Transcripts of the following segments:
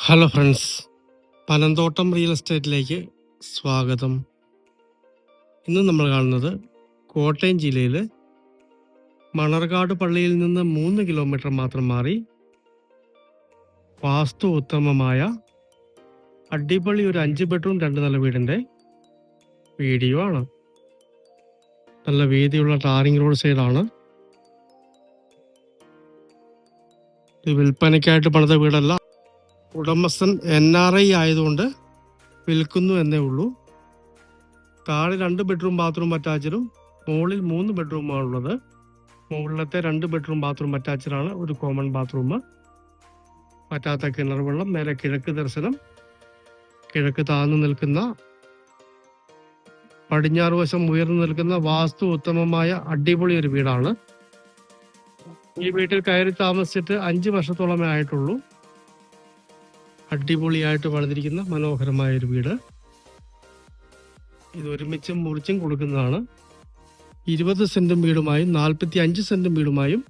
Hello friends Panamthottam real എസ്റ്റേറ്റിലേക്ക് സ്വാഗതം. ഇന്ന് നമ്മൾ കാണുന്നത് കോട്ടയം ജില്ലയിൽ മണർകാട് പള്ളിയിൽ നിന്ന് മൂന്ന് കിലോമീറ്റർ മാത്രം മാറി വാസ്തു ഉത്തമമായ അടിപൊളി ഒരു അഞ്ച് ബെഡ്റൂം രണ്ട് നില വീടിന്റെ വീഡിയോ ആണ്. നല്ല വീതിയുള്ള ടാറിംഗ് റോഡ് സൈഡാണ്. വിൽപ്പനയ്ക്കായിട്ട് പണിത വീടല്ല ഉടമസ്ഥൻ എൻ ആർ ഐ ആയതുകൊണ്ട് വിൽക്കുന്നു എന്നേ ഉള്ളൂ. താഴെ രണ്ട് ബെഡ്റൂം ബാത്റൂം അറ്റാച്ചഡും മുകളിൽ മൂന്ന് ബെഡ്റൂമാണ് ഉള്ളത്. മുകളിലത്തെ രണ്ട് ബെഡ്റൂം ബാത്റൂം അറ്റാച്ചഡാണ് ഒരു കോമൺ ബാത്റൂം പറ്റാത്ത കിണർ വെള്ളം നേരെ കിഴക്ക് ദർശനം കിഴക്ക് താഴ്ന്നു നിൽക്കുന്ന പടിഞ്ഞാറ് വശം ഉയർന്നു നിൽക്കുന്ന വാസ്തു ഉത്തമമായ അടിപൊളി ഒരു വീടാണ്. ഈ വീട്ടിൽ കയറി താമസിച്ചിട്ട് അഞ്ച് വർഷത്തോളമേ ആയിട്ടുള്ളൂ. അടിപൊളിയായിട്ട് വളർന്നിരിക്കുന്ന മനോഹരമായ ഒരു വീട്. ഇത് ഒരുമിച്ചും മുറിച്ചും കൊടുക്കുന്നതാണ്. ഇരുപത് സെന്റും വീടുമായും നാൽപ്പത്തി അഞ്ച് സെന്റും വീടുമായും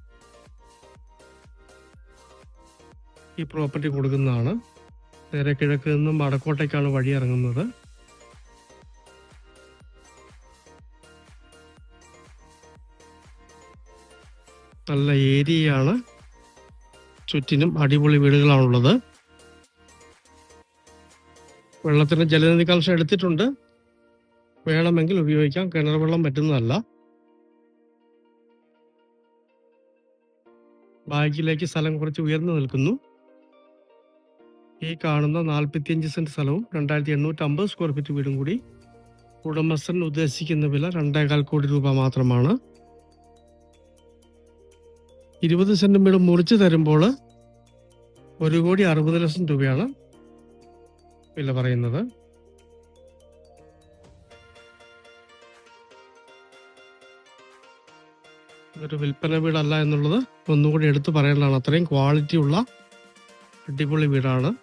ഈ പ്രോപ്പർട്ടി കൊടുക്കുന്നതാണ്. നേരെ കിഴക്ക് നിന്നും വടക്കോട്ടേക്കാണ് വഴി ഇറങ്ങുന്നത്. നല്ല ഏരിയയാണ്. ചുറ്റിനും അടിപൊളി വീടുകളാണുള്ളത്. വെള്ളത്തിന് ജലനിധി കണക്ഷൻ എടുത്തിട്ടുണ്ട്. വേണമെങ്കിൽ ഉപയോഗിക്കാം. കിണർ വെള്ളം പറ്റുന്നതല്ല. ബാക്കിലേക്ക് സ്ഥലം കുറച്ച് ഉയർന്നു നിൽക്കുന്നു. ഈ കാണുന്ന നാൽപ്പത്തിയഞ്ച് സെന്റ് സ്ഥലവും രണ്ടായിരത്തി എണ്ണൂറ്റി അമ്പത് സ്ക്വയർ ഫീറ്റ് വീടും കൂടി ഉടമസ്ഥൻ ഉദ്ദേശിക്കുന്ന വില രണ്ടേകാൽ കോടി രൂപ മാത്രമാണ്. ഇരുപത് സെന്റ് വീട് മുറിച്ച് തരുമ്പോൾ ഒരു കോടി അറുപത് ലക്ഷം രൂപയാണ് വില പറയുന്നത്. ഇതൊരു വിൽപ്പന വീടല്ല എന്നുള്ളത് ഒന്നുകൂടി എടുത്തു പറയേണ്ടതാണ്. അത്രയും ക്വാളിറ്റി ഉള്ള അടിപൊളി വീടാണ്.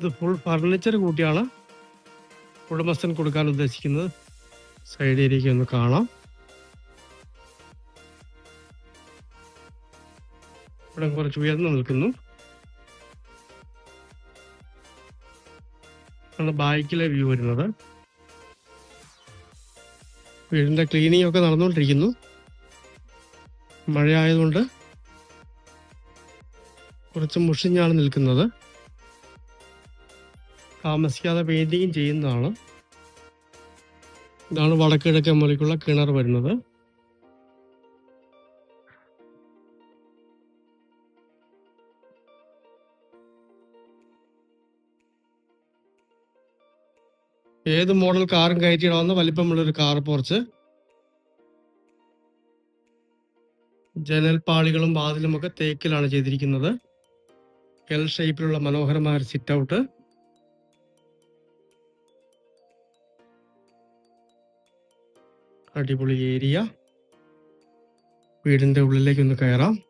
ഇത് ഫുൾ ഫർണിച്ചർ കൂട്ടിയാണ് കുടുംബസ്ഥൻ കൊടുക്കാൻ ഉദ്ദേശിക്കുന്നത്. സൈഡ് ഏരിയയ്ക്ക് ഒന്ന് കാണാം. ഇവിടെ കുറച്ച് ഉയർന്നു നിൽക്കുന്നു. ആണ് ബാക്കിലെ വ്യൂ വരുന്നത്. വീടിന്റെ ക്ലീനിങ് ഒക്കെ നടന്നുകൊണ്ടിരിക്കുന്നു മഴയായതുകൊണ്ട് കുറച്ച് മുഷിഞ്ഞാണ് നിൽക്കുന്നത്. താമസിക്കാതെ പെയിന്റിങ് ചെയ്യുന്നതാണ്. ഇതാണ് വടക്കിഴക്കൻ മുറിക്കുള്ള കിണർ വരുന്നത്. ഏത് മോഡൽ കാറും കയറ്റിയിടാവുന്ന വലിപ്പമുള്ള ഒരു കാർ പോർച്ച്. ജനൽപ്പാളികളും വാതിലും ഒക്കെ തേക്കിലാണ് ചെയ്തിരിക്കുന്നത്. എൽ ഷേപ്പിലുള്ള മനോഹരമായ ഒരു സിറ്റ് ഔട്ട് അടിപൊളി ഏരിയ വീടിന്റെ ഉള്ളിലേക്ക് ഒന്ന് കയറാം.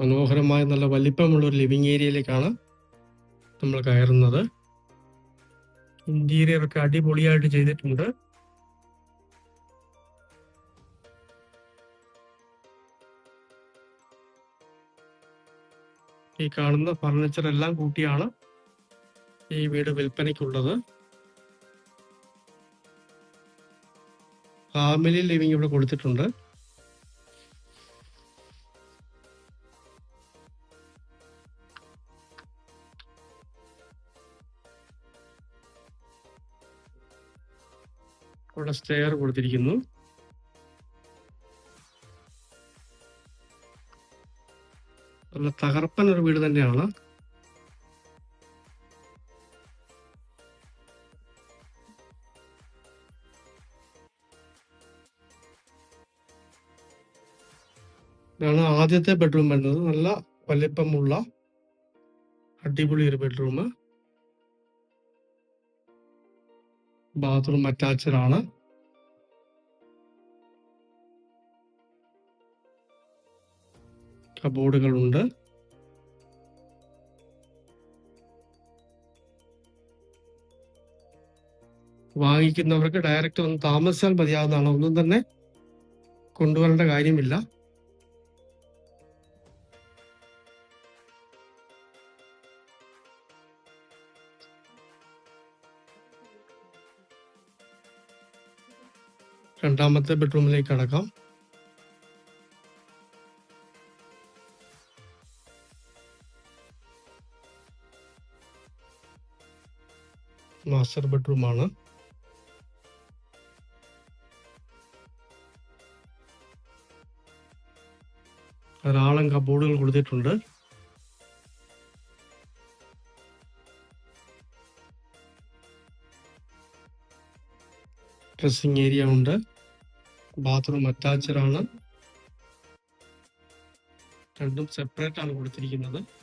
മനോഹരമായ നല്ല വലിപ്പമുള്ള ഒരു ലിവിങ് ഏരിയയിലേക്കാണ് നമ്മൾ കയറുന്നത്. ഇന്റീരിയർ ഒക്കെ അടിപൊളിയായിട്ട് ചെയ്തിട്ടുണ്ട്. ഈ കാണുന്ന ഫർണിച്ചർ എല്ലാം കൂട്ടിയാണ് ഈ വീട് വിൽപ്പനയ്ക്കുള്ളത്. ഫാമിലി ലിവിങ് ഇവിടെ കൊടുത്തിട്ടുണ്ട്. ഇവിടെ സ്റ്റെയർ കൊടുത്തിരിക്കുന്നു. നല്ല തകർപ്പൻ ഒരു വീട് തന്നെയാണ്. ഇതാണ് ആദ്യത്തെ ബെഡ്റൂം വരുന്നത്. നല്ല വലിപ്പമുള്ള അടിപൊളി ഒരു ബെഡ്റൂം ബാത്റൂം അറ്റാച്ച്ഡ് ആണ്. കബോർഡുകളുണ്ട്. വാങ്ങിക്കുന്നവർക്ക് ഡയറക്റ്റ് ഒന്ന് താമസിച്ചാൽ മതിയാവുന്നതാണ്. ഒന്നും തന്നെ കൊണ്ടുവരേണ്ട കാര്യമില്ല. രണ്ടാമത്തെ ബെഡ്റൂമിലേക്ക് കടക്കാം. മാസ്റ്റർ ബെഡ്റൂമാണ് ധാരാളം കബോർഡുകൾ കൊടുത്തിട്ടുണ്ട്. ഡ്രസ്സിംഗ് ഏരിയ ഉണ്ട്. ബാത്റൂം അറ്റാച്ച്ഡ് ആണ്. രണ്ടും സെപ്പറേറ്റ് ആണ് കൊടുത്തിരിക്കുന്നത്.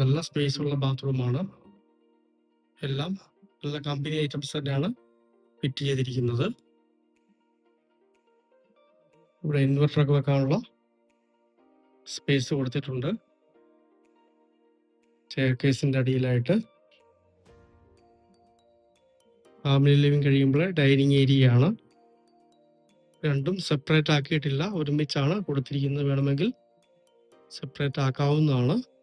നല്ല സ്പേസ് ഉള്ള ബാത്റൂമാണ് എല്ലാം നല്ല കമ്പനി ഐറ്റംസ് തന്നെയാണ് ഫിറ്റ് ചെയ്തിരിക്കുന്നത്. ഇവിടെ ഇൻവെർട്ടർ ഒക്കെ വെക്കാനുള്ള സ്പേസ് കൊടുത്തിട്ടുണ്ട്. ചെയർ അടിയിലായിട്ട്. ഫാമിലി ലിവിങ് കഴിയുമ്പോൾ ഡൈനിങ് ഏരിയ ആണ്. രണ്ടും സെപ്പറേറ്റ് ആക്കിയിട്ടില്ല. ഒരുമിച്ചാണ് കൊടുത്തിരിക്കുന്നത്. വേണമെങ്കിൽ സെപ്പറേറ്റ് ആക്കാവുന്നതാണ്.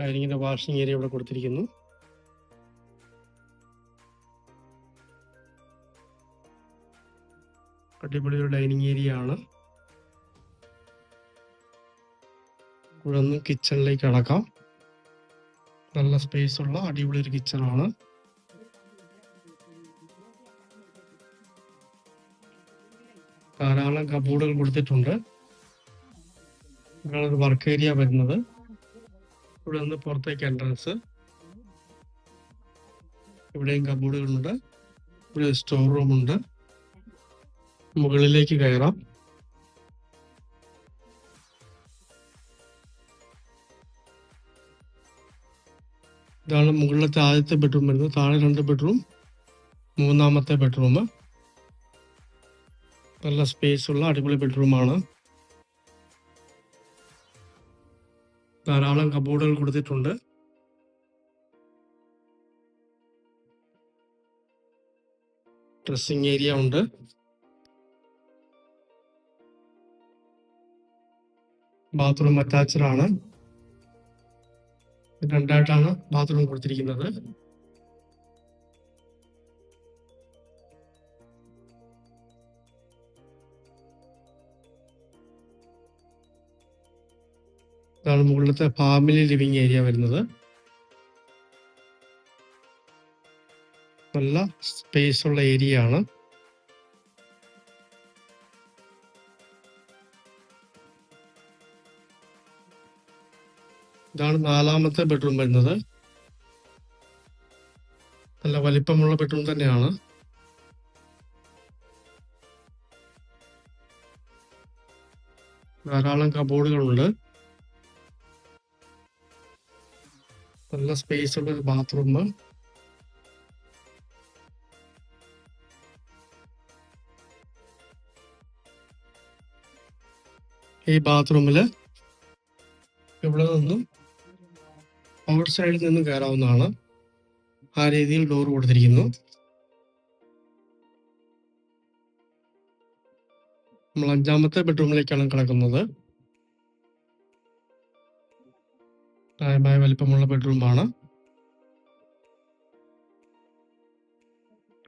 ഡൈനിങ്ങിന്റെ വാഷിംഗ് ഏരിയ ഇവിടെ കൊടുത്തിരിക്കുന്നു. അടിപൊളി ഒരു ഡൈനിങ് ഏരിയ ആണ്. കുഴന്ന് കിച്ചണിലേക്ക് അടക്കാം. നല്ല സ്പേസ് ഉള്ള അടിപൊളി ഒരു കിച്ചൺ ആണ്. ധാരാളം കബോർഡുകൾ കൊടുത്തിട്ടുണ്ട്. ഇതാണ് വർക്ക് ഏരിയ വരുന്നത്. ഇവിടെ നിന്ന് പുറത്തേക്ക് എൻട്രൻസ് ഇവിടെയും കബോർഡുകളുണ്ട് ഇവിടെ സ്റ്റോർ റൂം ഉണ്ട്. മുകളിലേക്ക് കയറാം. ഇതാണ് മുകളിലത്തെ ആദ്യത്തെ ബെഡ്റൂം വരുന്നത്. താഴെ രണ്ട് ബെഡ്റൂം മൂന്നാമത്തെ ബെഡ്റൂം നല്ല സ്പേസ് ഉള്ള അടിപൊളി ബെഡ്റൂമാണ് ധാരാളം കബോർഡുകൾ കൊടുത്തിട്ടുണ്ട്. ഡ്രസ്സിംഗ് ഏരിയ ഉണ്ട്. ബാത്റൂം അറ്റാച്ച്ഡ് ആണ്. രണ്ടായിട്ടാണ് ബാത്റൂം കൊടുത്തിരിക്കുന്നത്. ഇതാണ് മുകളിലത്തെ ഫാമിലി ലിവിങ് ഏരിയ വരുന്നത്. നല്ല സ്പേസ് ഉള്ള ഏരിയ ആണ്. ഇതാണ് നാലാമത്തെ ബെഡ്റൂം വരുന്നത്. നല്ല വലിപ്പമുള്ള ബെഡ്റൂം തന്നെയാണ്. ധാരാളം കബോർഡുകളുണ്ട് നല്ല സ്പേസ് ഉള്ള ഒരു ബാത്റൂം ഈ ബാത്റൂമിൽ ഇവിടെ നിന്നും ഔട്ട് സൈഡിൽ നിന്നും കയറാവുന്നതാണ്. ആ രീതിയിൽ ഡോർ കൊടുത്തിരിക്കുന്നു. നമ്മൾ അഞ്ചാമത്തെ ബെഡ്റൂമിലേക്കാണ് കിടക്കുന്നത്. ന്യായമായ വലിപ്പമുള്ള ബെഡ്റൂമാണ്.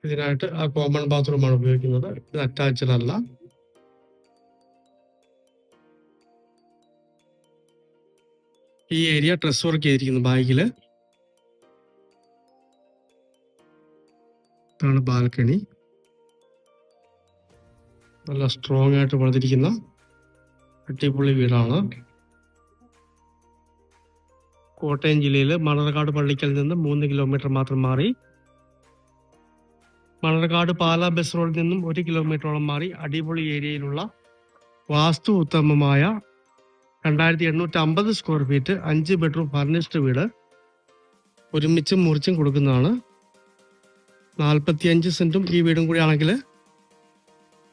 ഇതിനായിട്ട് ആ കോമൺ ബാത്റൂമാണ് ഉപയോഗിക്കുന്നത്. ഇത് അറ്റാച്ച്ഡ് അല്ല ഈ ഏരിയ ഡ്രസ് വർക്ക് ചെയ്തിരിക്കുന്നു ബാഗിൽ. ഇതാണ് ബാൽക്കണി. നല്ല സ്ട്രോങ് ആയിട്ട് വളർത്തിരിക്കുന്ന അടിപൊളി വീടാണ്. കോട്ടയം ജില്ലയിൽ മണർകാട് പള്ളിക്കൽ നിന്ന് മൂന്ന് കിലോമീറ്റർ മാത്രം മാറി. മണർകാട് പാല ബസ് റോഡിൽ നിന്നും ഒരു കിലോമീറ്ററോളം മാറി അടിപൊളി ഏരിയയിലുള്ള വാസ്തു ഉത്തമമായ രണ്ടായിരത്തി എണ്ണൂറ്റി അമ്പത് സ്ക്വയർ ഫീറ്റ് അഞ്ച് ബെഡ്റൂം ഫർണിഷ്ഡ് വീട് ഒരുമിച്ചും മുറിച്ചും കൊടുക്കുന്നതാണ്. നാൽപ്പത്തി അഞ്ച് സെന്റും ഈ വീടും കൂടി ആണെങ്കിൽ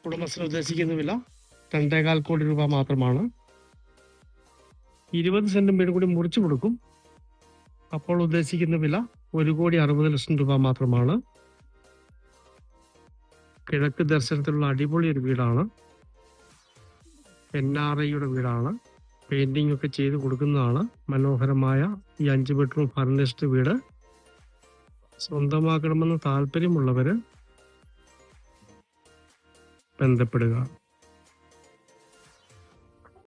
ഉടമസ്ഥൻ ഉദ്ദേശിക്കുന്ന വില രണ്ടേകാൽ കോടി രൂപ മാത്രമാണ്. ഇരുപത് സെന്റും വീടും കൂടി മുറിച്ചു കൊടുക്കും. അപ്പോൾ ഉദ്ദേശിക്കുന്ന വില ഒരു കോടി അറുപത് ലക്ഷം രൂപ മാത്രമാണ്. കിഴക്ക് ദർശനത്തിലുള്ള അടിപൊളി ഒരു വീടാണ്. എൻ ആർ ഐയുടെ വീടാണ്. പെയിന്റിംഗ് ഒക്കെ ചെയ്ത് കൊടുക്കുന്നതാണ്. മനോഹരമായ ഈ അഞ്ച് ബെഡ്റൂം ഫർണിഷ്ഡ് വീട്. സ്വന്തമാക്കണമെന്ന് താല്പര്യമുള്ളവര് ബന്ധപ്പെടുക.